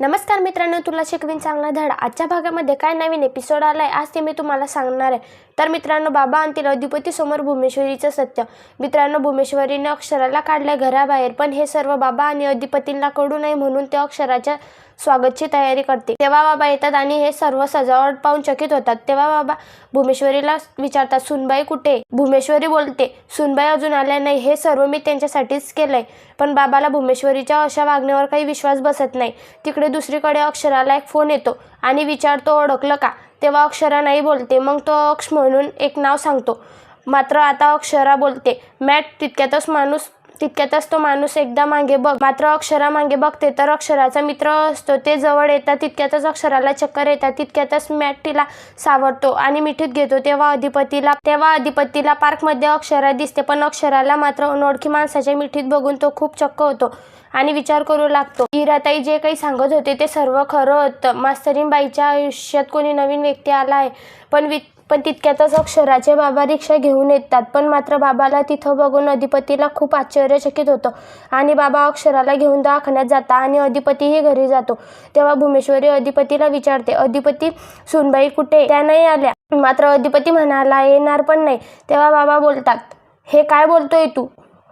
नमस्कार मित्रांनो तुला शिकवीन चांगला धडा. आजच्या भागामध्ये काय नवीन एपिसोड आलाय आज ते मी तुम्हाला सांगणार आहे. तर मित्रांनो बाबा आणतील अधिपती समोर भूमेश्वरीचं सत्य. मित्रांनो भूमेश्वरीने अक्षराला काढलंय घराबाहेर पण हे सर्व बाबा आणि अधिपतींना कळू नये म्हणून ते अक्षराच्या स्वागतची तयारी करते. तेव्हा बाबा येतात आणि हे सर्व सजावट पाहून चकित होतात. तेव्हा बाबा भूमेश्वरीला विचारतात सुनबाई कुठे भूमेश्वरी बोलते सुनबाई अजून आल्या नाही. हे सर्व मी त्यांच्यासाठीच केलंय. पण बाबाला भूमेश्वरीच्या अशा वागण्यावर काही विश्वास बसत नाही. तिकडे दुसरीकडे अक्षराला एक फोन येतो आणि विचारतो ओळखलं का? तेव्हा अक्षरा नाही बोलते. मग तो अक्ष म्हणून एक नाव सांगतो. मात्र आता अक्षरा बोलते मॅट तितक्यातच माणूस तितक्यातच तो माणूस एकदा मागे बघ मात्र अक्षरा मागे बघते तर अक्षराचा मित्र असतो. ते जवळ येतात तितक्यातच अक्षराला चक्कर येतात तितक्यातच मॅट तिला सावरतो आणि मिठीत घेतो. तेव्हा अधिपतीला तेव्हा अधिपतीला पार्कमध्ये अक्षरा दिसते पण अक्षराला मात्र अनोळखी माणसाच्या मिठीत बघून तो खूप चक्क होतो आणि विचार करू लागतो. हिराताई जे काही सांगत होते ते सर्व खरं होतं. मास्तरीनबाईच्या आयुष्यात कोणी नवीन व्यक्ती आला आहे पण वि पण तितक्यातच अक्षराचे बाबा रिक्षा घेऊन येतात. पण मात्र बाबाला तिथं बघून अधिपतीला खूप आश्चर्यचकित होतं. आणि बाबा अक्षराला घेऊन दवाखान्यात जाता आणि अधिपतीही घरी जातो. तेव्हा भूमेश्वरी अधिपतीला विचारते अधिपती सुनबाई कुठे? त्या नाही आल्या. मात्र अधिपती म्हणाला येणार पण नाही. तेव्हा बाबा बोलतात हे काय बोलतोय तू?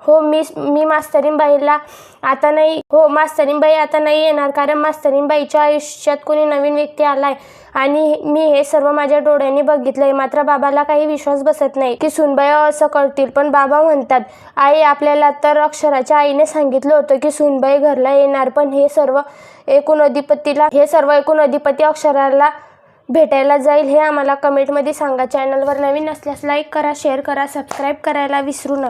हो मी मी मास्तरीनबाईला आता नाही हो मास्तरीनबाई आता नाही येणार कारण मास्तरीनबाईच्या आयुष्यात कोणी नवीन व्यक्ती आला आहे आणि मी हे सर्व माझ्या डोळ्यांनी बघितलंय. मात्र बाबाला काही विश्वास बसत नाही की सुनबाई असं करतील. पण बाबा म्हणतात आई आपल्याला तर अक्षराच्या आईने सांगितलं होतं की सुनबाई घरला येणार. पण हे सर्व एकूण अधिपतीला हे सर्व एकूण अधिपती अक्षराला भेटायला जाईल हे आम्हाला कमेंटमध्ये सांगा. चॅनलवर नवीन असल्यास लाईक करा शेअर करा सबस्क्राईब करायला विसरू नका.